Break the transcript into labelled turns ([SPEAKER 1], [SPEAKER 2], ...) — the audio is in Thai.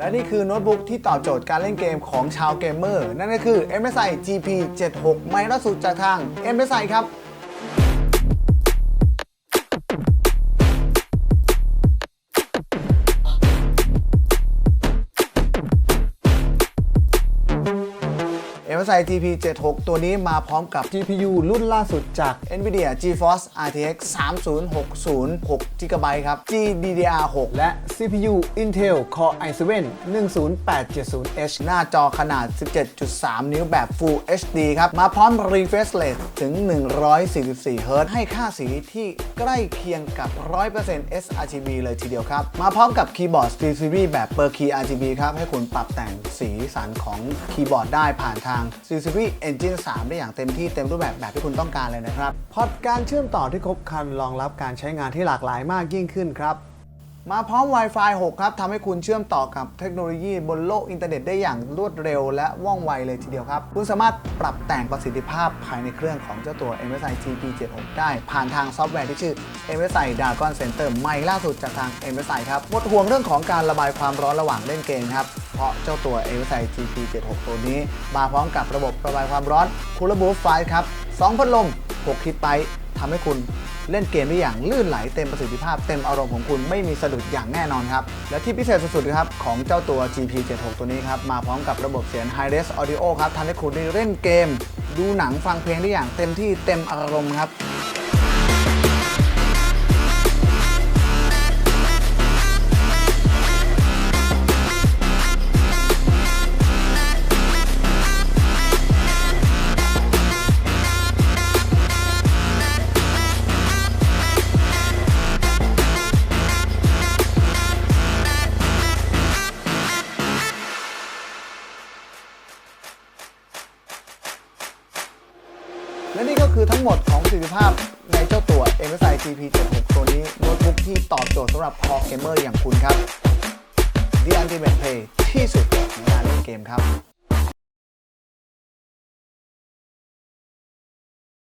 [SPEAKER 1] และนี่คือโน้ตบุ๊กที่ตอบโจทย์การเล่นเกมของชาวเกมเมอร์ นั่นก็คือ MSI GP 76 ไมค์ล่าสุดจากทาง MSI ครับ MSI GP 76ตัวนี้มาพร้อมกับ GPU รุ่นล่าสุดจาก NVIDIA GeForce RTX 3060 6 GB ครับ GDDR6 และ CPU Intel Core i7 10870H หน้าจอขนาด 17.3 นิ้วแบบ Full HD ครับ มาพร้อม refresh rate ถึง 144 Hz ให้ค่าสีที่ใกล้เคียงกับ 100% sRGB เลยทีเดียวครับ มาพร้อมกับคีย์บอร์ด Steel Series แบบ Per Key RGB ครับ ให้คุณปรับแต่งสีสันของคีย์บอร์ดได้ผ่านทาง Suzuki Engine 3 ได้อย่างเต็มที่เต็มรูปแบบแบบที่คุณต้องการเลยนะครับพอร์ตการเชื่อมต่อที่ครบครันรองรับการใช้งานที่หลากหลายมากยิ่งขึ้นครับมาพร้อม Wi-Fi 6 ครับทำให้คุณเชื่อมต่อกับเทคโนโลยีบนโลกอินเทอร์เน็ตได้อย่างรวดเร็วและว่องไวเลยทีเดียวครับ คุณสามารถปรับแต่งประสิทธิภาพภายในเครื่องของเจ้าตัว MSI GP76 ได้ ผ่านทางซอฟต์แวร์ที่ชื่อ MSI Dragon Center ใหม่ล่าสุดจากทาง MSI ครับหมดห่วงเรื่องของการระบายความร้อนระหว่างเล่นเกมครับ ราะเจ้าตัว MSI GP76 ตัวนี้ มาพร้อมกับระบบระบายความร้อน Cooler Boost 5ครับ 2 พัดลม 6คิดไปทำให้คุณเล่นเกมได้อย่างลื่นไหลเต็มประสิทธิภาพเต็มอารมณ์ของคุณไม่มีสะดุดอย่างแน่นอนครับ และที่พิเศษสุดๆครับของเจ้าตัว GP76 ตัวนี้ครับ มาพร้อมกับระบบเสียง High Res Audio ครับทำให้คุณได้เล่นเกม ดูหนังฟังเพลงได้อย่างเต็มที่เต็มอารมณ์ครับ และนี่ก็คือทั้งหมดของประสิทธิภาพในเจ้าตัว MSI GP76 ตัวนี้โน้ตบุ๊กที่ตอบโจทย์สำหรับคอเกมเมอร์อย่างคุณครับ The Ultimate Play ที่สุดในการเล่นเกมครับ